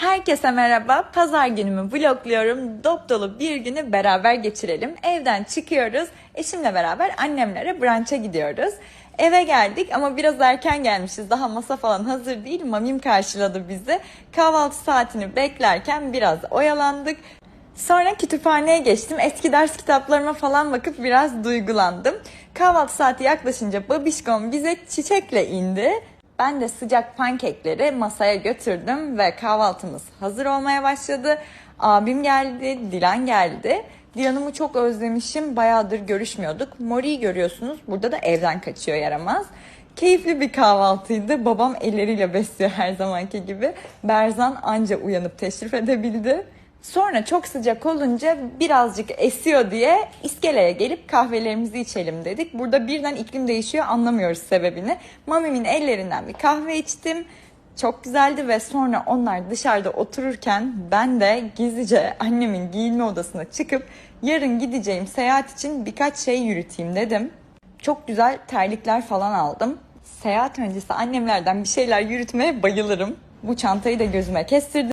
Herkese merhaba. Pazar günümü vlogluyorum. Dop dolu bir günü beraber geçirelim. Evden çıkıyoruz. Eşimle beraber annemlere brunch'a gidiyoruz. Eve geldik ama biraz erken gelmişiz. Daha masa falan hazır değil. Mamim karşıladı bizi. Kahvaltı saatini beklerken biraz oyalandık. Sonra kütüphaneye geçtim. Eski ders kitaplarıma falan bakıp biraz duygulandım. Kahvaltı saati yaklaşınca babişkom bize çiçekle indi. Ben de sıcak pankekleri masaya götürdüm ve kahvaltımız hazır olmaya başladı. Abim geldi, Dilan geldi. Dilan'ımı çok özlemişim. Bayağıdır görüşmüyorduk. Mori'yi görüyorsunuz. Burada da evden kaçıyor yaramaz. Keyifli bir kahvaltıydı. Babam elleriyle besliyor her zamanki gibi. Berzan anca uyanıp teşrif edebildi. Sonra çok sıcak olunca birazcık esiyor diye iskeleye gelip kahvelerimizi içelim dedik. Burada birden iklim değişiyor anlamıyoruz sebebini. Mamimin ellerinden bir kahve içtim. Çok güzeldi ve sonra onlar dışarıda otururken ben de gizlice annemin giyinme odasına çıkıp yarın gideceğim seyahat için birkaç şey yürüteyim dedim. Çok güzel terlikler falan aldım. Seyahat öncesi annemlerden bir şeyler yürütmeye bayılırım. Bu çantayı da gözüme kestirdim.